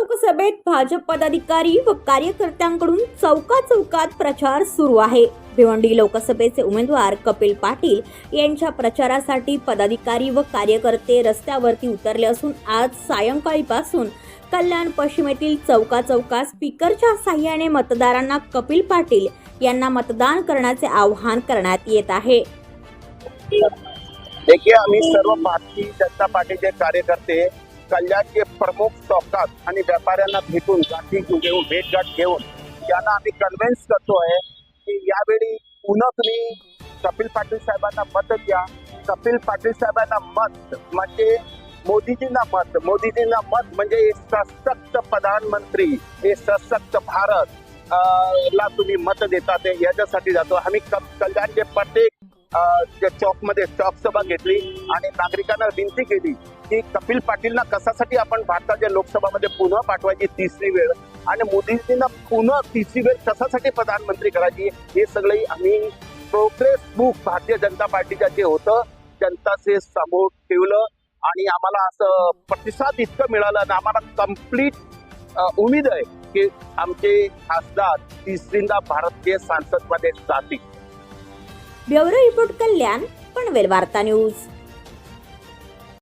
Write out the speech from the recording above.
लोकसभेत भाजप पदाधिकारी व कार्यकर्त्यांकडून चौका चौकात प्रचार सुरू आहे. भिवंडी लोकसभेचे उमेदवार कपिल पाटील यांच्या प्रचारासाठी पदाधिकारी व कार्यकर्ते रस्त्यावरती उतरले असून आज सायंकाळीपासून कल्याण पश्चिमेतील चौका चौकात स्पीकरच्या साह्याने मतदारांना कपिल पाटील यांना मतदान करण्याचे आवाहन करण्यात येत आहे. देखिए आम्ही सर्व भारतीय जनता पार्टीचे कार्यकर्ते कल्याणचे प्रमुख चौकात आणि व्यापाऱ्यांना भेटून गाठी घेऊन भेटघाट घेऊन यांना आम्ही कन्व्हिन्स करतोय की यावेळी पुन्हा तुम्ही कपिल पाटील साहेबांना मत द्या. कपिल पाटील साहेबांना मत म्हणजे मोदीजींना मत. मोदीजींना मत म्हणजे सशक्त प्रधानमंत्री हे सशक्त भारत ला तुम्ही मत देता ते याच्यासाठी जातो. आम्ही क- कल्याणचे प्रत्येक चौकमध्ये चौक सभा घेतली आणि नागरिकांना विनंती केली की कपिल पाटीलना कशासाठी आपण भारताच्या लोकसभामध्ये पुन्हा पाठवायची तिसरी वेळ? आणि मोदीजींना पुन्हा तिसरी वेळ कशासाठी प्रधानमंत्री करायची? हे सगळे आम्ही प्रोग्रेस बुक भारतीय जनता पार्टीच्या जे होतं जनताचे समोर ठेवलं आणि आम्हाला असं प्रतिसाद इतकं मिळालं आणि आम्हाला कंप्लीट उमेद आहे की आमचे खासदार तिसरींदा भारतीय संसदमध्ये जातील. ब्युरो रिपोर्ट कल्याण पनवेल वार्ता न्यूज.